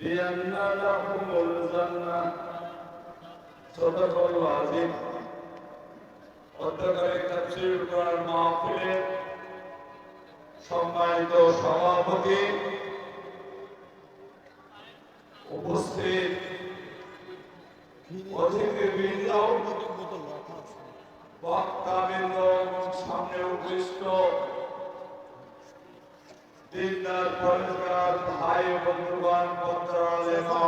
بأن لهم الجنة صدق الله العظيم অধ্যকারী তাফসীর কোরআন মাহফিলের সম্মানিত সভাপতি দিনদার পরিষ্কার ভাই ও বন্ধুগণ বন্ধুরালে মা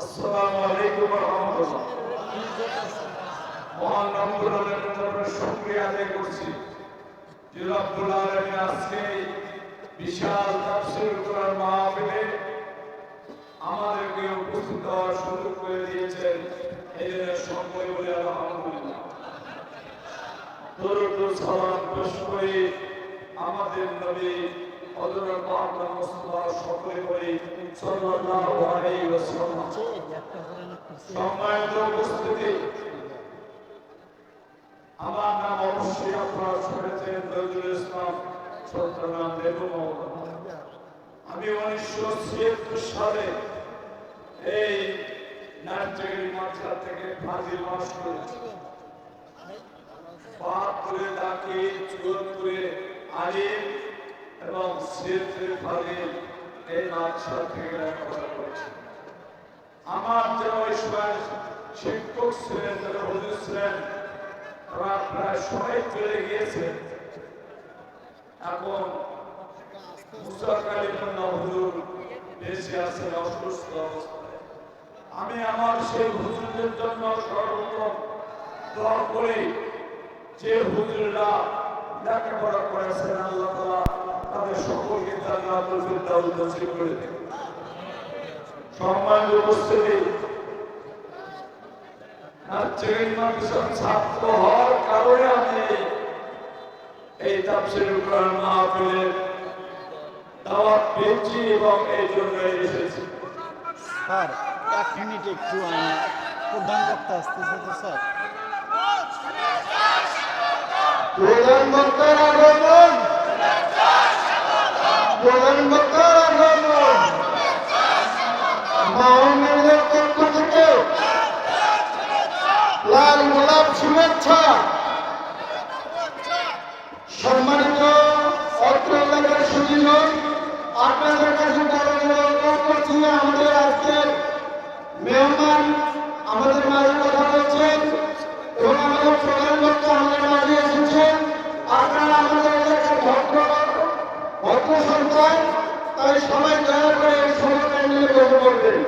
আসসালামু আলাইকুম রহমতুল্লাহ। মহান রব্বুল আলামিনের তরফে শুকরিয়া আদায় করছি। যে রব্বুল আজকে বিশাল তাফসীর কোরআন মাহফিলে আমাদেরকে উপস্থিত হওয়ার সুযোগ করে দিয়েছেন এই জন্য সকলে বলে আলহামদুলিল্লাহ। দরুদ সালাম পেশ করি আমাদের নবী হযরত মুহাম্মদ মুস্তাফা সকলে বলি সাল্লাল্লাহু আলাইহি ওয়াসাল্লাম সম্মানিত উপস্থিতি। আমার নাম আমি উনিশশো ছিয়াত্তর সালে এই নাট্যগিরি মাত্রা থেকে ফাজিল মাস করেছি। বাহাত্তরে দাকি চুয়াত্তরে আলিম এবং ফাজিল এই থেকে করেছি। আমার শিক্ষক ছিলেন ছিলেন, তারা প্রায় সবাই চলে গিয়েছে। এখন অসুস্থ। আমি আমার সেই হুজুরদের জন্য সর্বপ্রথম করি, যে হুজুররা লেখাপড়া তাদের সকলকে জান্নাতুল ফিরদাউস করে দিন। উপস্থিতি ছাত্র হওয়ার কারণে আমি এই তাফসির মাহফিলের দাওয়াত পেয়েছি এবং এই জন্য এসেছি। স্যার এক মিনিট একটু প্রধান বক্তা আসতেছে তো স্যার। প্রধান বক্তার আগমন। লাল গোলাপ শুভেচ্ছা সম্মানিত অত্র এলাকার সুদীজন আপনাদের কাছে বড় বড় অনুরোধ করছি আমাদের আজকের মেহমান আমাদের মাঝে কথা বলছেন এবং আমাদের প্রধান বক্তা আমাদের মাঝে এসেছেন আপনারা আমাদের এলাকার ভদ্র ভদ্র সন্তান তাই সবাই দয়া করে এই সভা প্যান্ডেলে বসে পড়বেন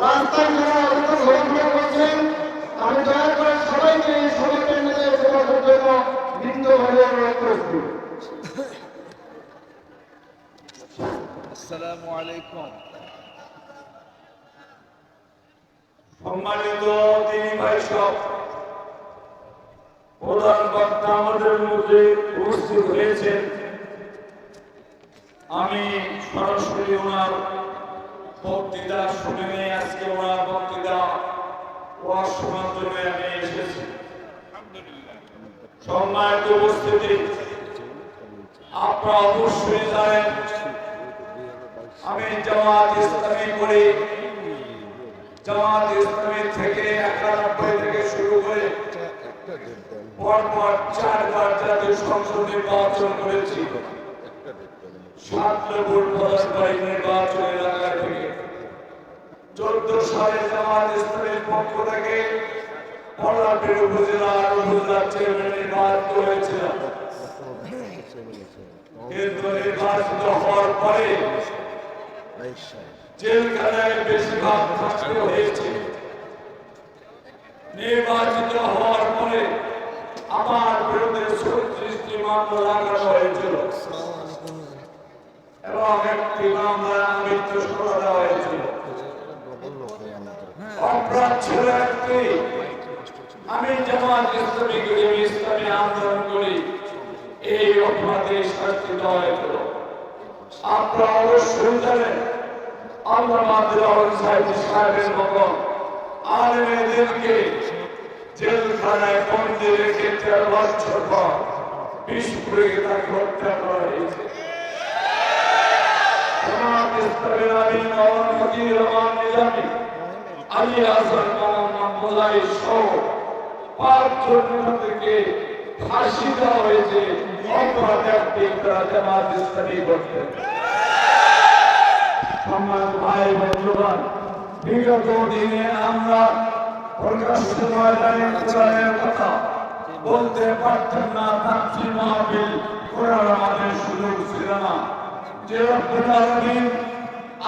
রাস্তায় যারা অবস্থা ঘোরাফেরা করছেন আমি দয়া করে সবাইকে এই সভা প্যান্ডেলে এসে বসার জন্য বিন্দুভাবে অনুরোধ করছি আসসালামু আলাইকুম। সম্মানিত তিনি ভাই সব, প্রধান বক্তা আমাদের মধ্যে উপস্থিত হয়েছেন। আমি সরাসরি ওনার বক্তৃতা শুনে নিয়ে আজকে ওনার বক্তৃতা শোনার জন্য আমি এসেছি। সম্মানিত উপস্থিতি, আপনারা অবশ্যই জানেন আমি জামাত ইসলামী করি। জামাত ইসলামী থেকে একানব্বই থেকে শুরু করে পরপর চারবার জাতীয় সংসদ নির্বাচন করেছি। সাত নম্বর পদার্থবাহী নির্বাচন এলাকা থেকে চোদ্দ সালে জামাত ইসলামের পক্ষ থেকে পল্লাপীর উপজেলার উপজেলা চেয়ারম্যান নির্বাচিত হয়েছিলাম। কিন্তু নির্বাচিত হওয়ার পরে জেলখানায় আমার বিরুদ্ধে ছত্রিশটি মামলা লাগানো হয়েছিল। এবং একটি মামলা মৃত্যু সরা হয়েছিল। অপরাধ ছিল একটি, আমি জামাত ইসলামী করি ইসলামী আন্দোলন করি। এই অপরাধে শাস্তি দেওয়া হয়েছিল। আপনারা অবশ্যই জানেন আল্লাহ সাহেবের মতন আলেমেদেরকে জেলখানায় বন্দি রেখে তেরো বছর পর বিষ প্রয়োগে তাকে হত্যা করা হয়েছে। আলী হাসান মোহাম্মদ মোজাই সহ পাঁচজন নেতাদেরকে ফাঁসি হয়েছে। অপরাধ একটি তারা জামাত ইসলামী করতেন সম্মান ভাই, বন্ধুগণ, বিগত দিনে আমরা প্রকাশ্য ময়দানে কোরআনের কথা বলতে পারতেন না মাহফিল করার আমাদের সুযোগ ছিল না। যে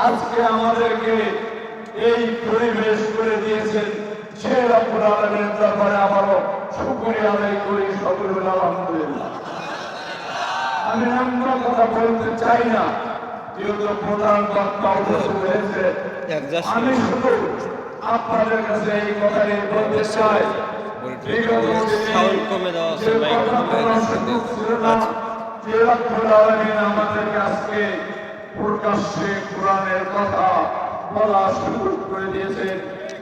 আজকে আমাদেরকে এই পরিবেশ করে দিয়েছেন, সে শুকরিয়া আদায় করি। আলহামদুলিল্লাহ। আমি অন্য কথা বলতে চাই না। যেহেতু প্রধান বক্তা উপস্থিত হয়েছে। আমি শুধু আপনাদের কাছে এই কথাই বলতে চাই। আমাদেরকে আজকে প্রকাশ্যে কোরআনের কথা সুযোগ করে দিয়েছেন।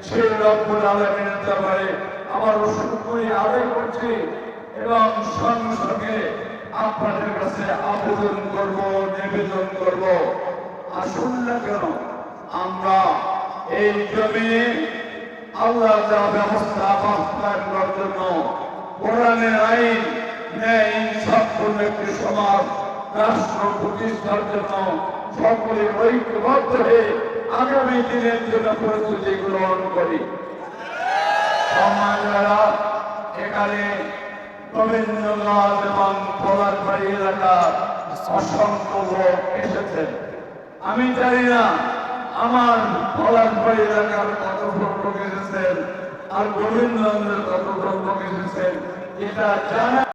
সেই রব্বুল আলামিনের দরবারে আমার শুকরিয়া আদায় করছি। এবং সঙ্গে আপনাদের কাছে আবেদন করব, নিবেদন করব। আসুন না কেন? আমরা এই জমিনে আল্লাহ যা ব্যবস্থা বাস্তবায়ন করার জন্য কোরআনের আইন, ন্যায় ইনসাফপূর্ণ একটি সমাজ, রাষ্ট্র প্রতিষ্ঠার জন্য সকলে ঐক্যবদ্ধ হয়ে আগামী দিনের জন্য প্রস্তুতি গ্রহণ করি। সমাজেরা এখানে আমি জানি না আমার পলাশবাড়ি এলাকার কত লোক এসেছেন আর গোবিন্দ কত লোক এসেছেন। এটা জানা